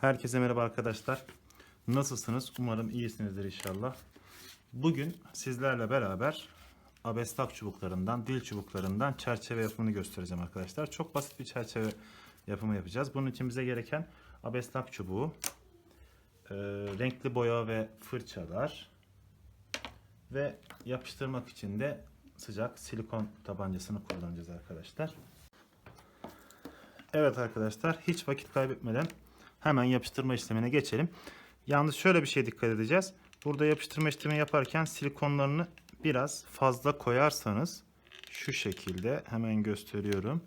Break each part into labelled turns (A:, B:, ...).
A: Herkese merhaba arkadaşlar. Nasılsınız? Umarım iyisinizdir inşallah. Bugün sizlerle beraber abestak çubuklarından, dil çubuklarından çerçeve yapımını göstereceğim arkadaşlar. Çok basit bir çerçeve yapımı yapacağız. Bunun için bize gereken abestak çubuğu, e, renkli boya ve fırçalar ve yapıştırmak için de sıcak silikon tabancasını kullanacağız arkadaşlar. Evet arkadaşlar hiç vakit kaybetmeden hemen yapıştırma işlemine geçelim. Yalnız şöyle bir şey dikkat edeceğiz. Burada yapıştırma işlemi yaparken silikonlarını biraz fazla koyarsanız şu şekilde hemen gösteriyorum.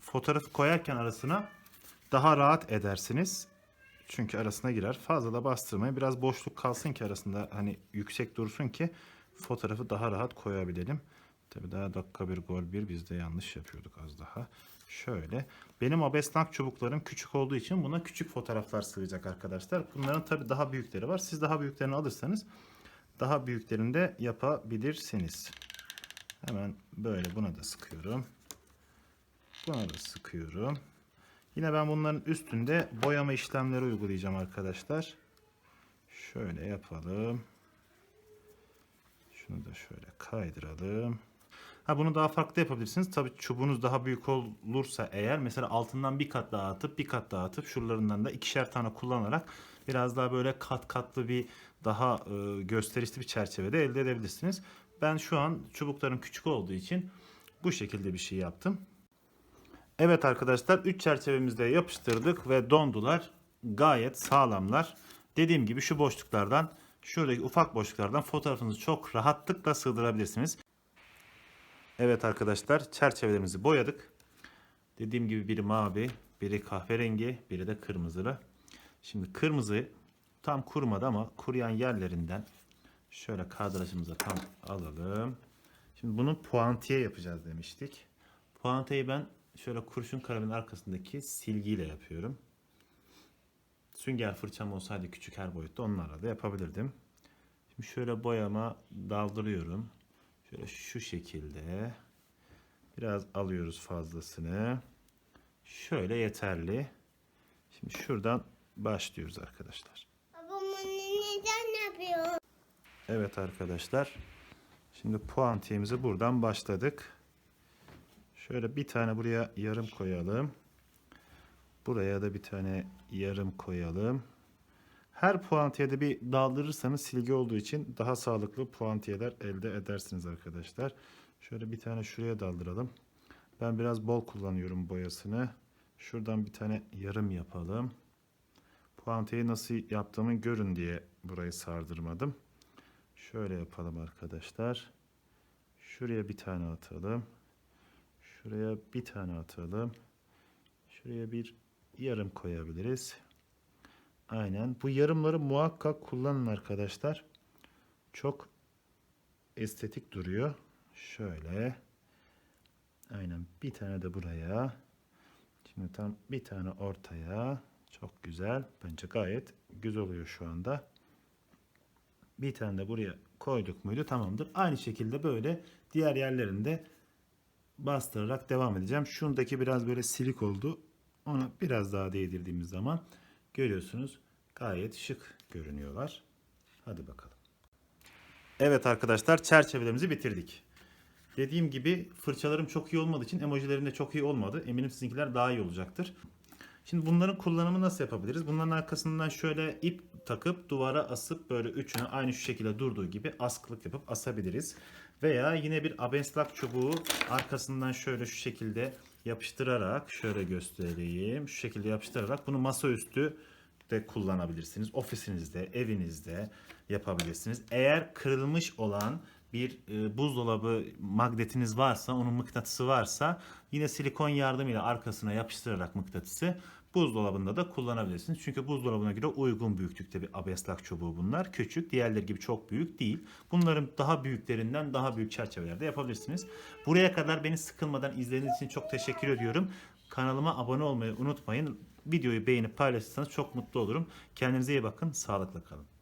A: Fotoğrafı koyarken arasına daha rahat edersiniz. Çünkü arasına girer. Fazla da bastırmayın. Biraz boşluk kalsın ki arasında hani yüksek dursun ki fotoğrafı daha rahat koyabilelim. Tabii daha dakika bir gol bir biz de yanlış yapıyorduk az daha. Şöyle. Benim abesnak çubuklarım küçük olduğu için buna küçük fotoğraflar sığacak arkadaşlar. Bunların tabii daha büyükleri var. Siz daha büyüklerini alırsanız daha büyüklerini de yapabilirsiniz. Hemen böyle buna da sıkıyorum. Buna da sıkıyorum. Yine ben bunların üstünde boyama işlemleri uygulayacağım arkadaşlar. Şöyle yapalım. Şunu da şöyle kaydıralım. Ha bunu daha farklı yapabilirsiniz. Tabii çubuğunuz daha büyük olursa eğer mesela altından bir kat daha atıp bir kat daha atıp şuralarından da ikişer tane kullanarak biraz daha böyle kat katlı bir daha e, gösterişli bir çerçevede elde edebilirsiniz. Ben şu an çubuklarım küçük olduğu için bu şekilde bir şey yaptım. Evet arkadaşlar 3 çerçevemizde yapıştırdık ve dondular. Gayet sağlamlar. Dediğim gibi şu boşluklardan şuradaki ufak boşluklardan fotoğrafınızı çok rahatlıkla sığdırabilirsiniz. Evet arkadaşlar çerçevelerimizi boyadık. Dediğim gibi biri mavi, biri kahverengi, biri de kırmızılı. Şimdi kırmızı tam kurumadı ama kuruyan yerlerinden şöyle kadrajımıza tam alalım. Şimdi bunu puantiye yapacağız demiştik. Puantiyeyi ben şöyle kurşun kalemin arkasındaki silgiyle yapıyorum. Sünger fırçam olsaydı küçük her boyutta onlarla da yapabilirdim. Şimdi şöyle boyama daldırıyorum. Şöyle şu şekilde. Biraz alıyoruz fazlasını. Şöyle yeterli. Şimdi şuradan başlıyoruz arkadaşlar.
B: Babam neden yapıyor?
A: Evet arkadaşlar. Şimdi puantiyemizi buradan başladık. Şöyle bir tane buraya yarım koyalım. Buraya da bir tane yarım koyalım. Her puantiyede bir daldırırsanız silgi olduğu için daha sağlıklı puantiyeler elde edersiniz arkadaşlar. Şöyle bir tane şuraya daldıralım. Ben biraz bol kullanıyorum boyasını. Şuradan bir tane yarım yapalım. Puantiyeyi nasıl yaptığımı görün diye burayı sardırmadım. Şöyle yapalım arkadaşlar. Şuraya bir tane atalım. Şuraya bir tane atalım. Şuraya bir yarım koyabiliriz. Aynen. Bu yarımları muhakkak kullanın arkadaşlar. Çok estetik duruyor. Şöyle. Aynen. Bir tane de buraya. Şimdi tam bir tane ortaya. Çok güzel. Bence gayet güzel oluyor şu anda. Bir tane de buraya koyduk muydu tamamdır. Aynı şekilde böyle diğer yerlerinde bastırarak devam edeceğim. Şundaki biraz böyle silik oldu. Ona biraz daha değdirdiğimiz zaman görüyorsunuz gayet şık görünüyorlar. Hadi bakalım. Evet arkadaşlar çerçevelerimizi bitirdik. Dediğim gibi fırçalarım çok iyi olmadığı için emojilerim de çok iyi olmadı. Eminim sizinkiler daha iyi olacaktır. Şimdi bunların kullanımı nasıl yapabiliriz? Bunların arkasından şöyle ip takıp duvara asıp böyle üçünü aynı şu şekilde durduğu gibi askılık yapıp asabiliriz. Veya yine bir abenslak çubuğu arkasından şöyle şu şekilde yapıştırarak şöyle göstereyim. Şu şekilde yapıştırarak bunu masaüstü de kullanabilirsiniz. Ofisinizde, evinizde yapabilirsiniz. Eğer kırılmış olan bir e, buzdolabı magnetiniz varsa, onun mıknatısı varsa yine silikon yardımıyla arkasına yapıştırarak mıknatısı buzdolabında da kullanabilirsiniz. Çünkü buzdolabına göre uygun büyüklükte bir abeslak çubuğu bunlar. Küçük, diğerleri gibi çok büyük değil. Bunların daha büyüklerinden daha büyük çerçevelerde yapabilirsiniz. Buraya kadar beni sıkılmadan izlediğiniz için çok teşekkür ediyorum. Kanalıma abone olmayı unutmayın. Videoyu beğenip paylaşırsanız çok mutlu olurum. Kendinize iyi bakın. Sağlıkla kalın.